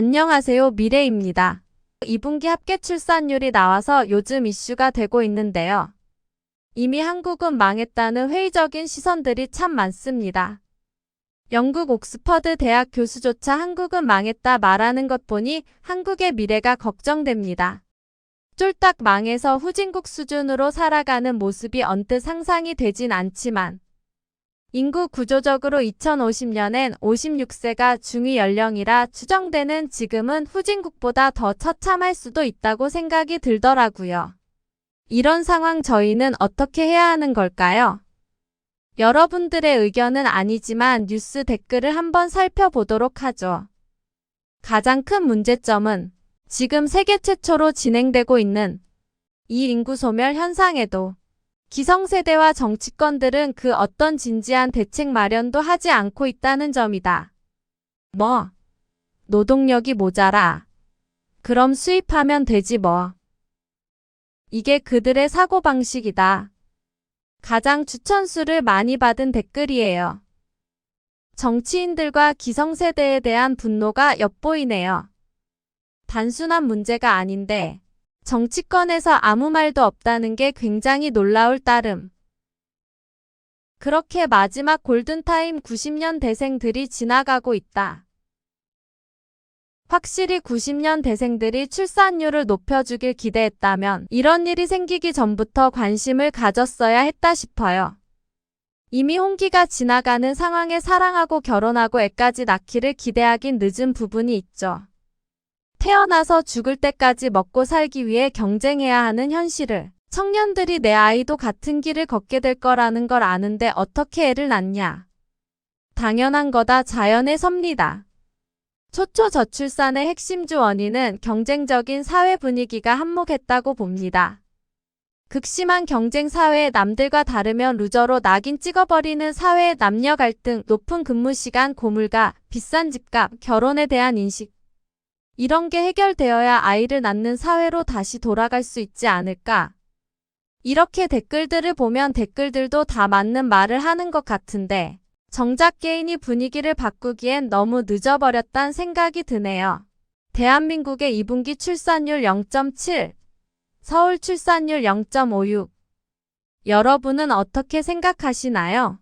안녕하세요. 미래입니다. 2분기 합계 출산율이 나와서 요즘 이슈가 되고 있는데요. 이미 한국은 망했다는 회의적인 시선들이 참 많습니다. 영국 옥스퍼드 대학 교수조차 한국은 망했다 말하는 것 보니 한국의 미래가 걱정됩니다. 쫄딱 망해서 후진국 수준으로 살아가는 모습이 언뜻 상상이 되진 않지만 인구 구조적으로 2050년엔 56세가 중위 연령이라 추정되는 지금은 후진국보다 더 처참할 수도 있다고 생각이 들더라고요. 이런 상황 저희는 어떻게 해야 하는 걸까요? 여러분들의 의견은 아니지만 뉴스 댓글을 한번 살펴보도록 하죠. 가장 큰 문제점은 지금 세계 최초로 진행되고 있는 이 인구 소멸 현상에도 기성세대와 정치권들은 그 어떤 진지한 대책 마련도 하지 않고 있다는 점이다. 뭐? 노동력이 모자라. 그럼 수입하면 되지 뭐. 이게 그들의 사고방식이다. 가장 추천수를 많이 받은 댓글이에요. 정치인들과 기성세대에 대한 분노가 엿보이네요. 단순한 문제가 아닌데 정치권에서 아무 말도 없다는 게 굉장히 놀라울 따름. 그렇게 마지막 골든타임 90년 대생들이 지나가고 있다. 확실히 90년 대생들이 출산율을 높여주길 기대했다면 이런 일이 생기기 전부터 관심을 가졌어야 했다 싶어요. 이미 홍기가 지나가는 상황에 사랑하고 결혼하고 애까지 낳기를 기대하긴 늦은 부분이 있죠. 태어나서 죽을 때까지 먹고 살기 위해 경쟁해야 하는 현실을 청년들이 내 아이도 같은 길을 걷게 될 거라는 걸 아는데 어떻게 애를 낳냐. 당연한 거다 자연의 섭니다. 초초 저출산의 핵심주 원인은 경쟁적인 사회 분위기가 한몫했다고 봅니다. 극심한 경쟁 사회에 남들과 다르면 루저로 낙인 찍어버리는 사회의 남녀 갈등, 높은 근무 시간, 고물가, 비싼 집값, 결혼에 대한 인식, 이런 게 해결되어야 아이를 낳는 사회로 다시 돌아갈 수 있지 않을까? 이렇게 댓글들을 보면 댓글들도 다 맞는 말을 하는 것 같은데, 정작 개인이 분위기를 바꾸기엔 너무 늦어버렸단 생각이 드네요. 대한민국의 2분기 출산율 0.7, 서울 출산율 0.56. 여러분은 어떻게 생각하시나요?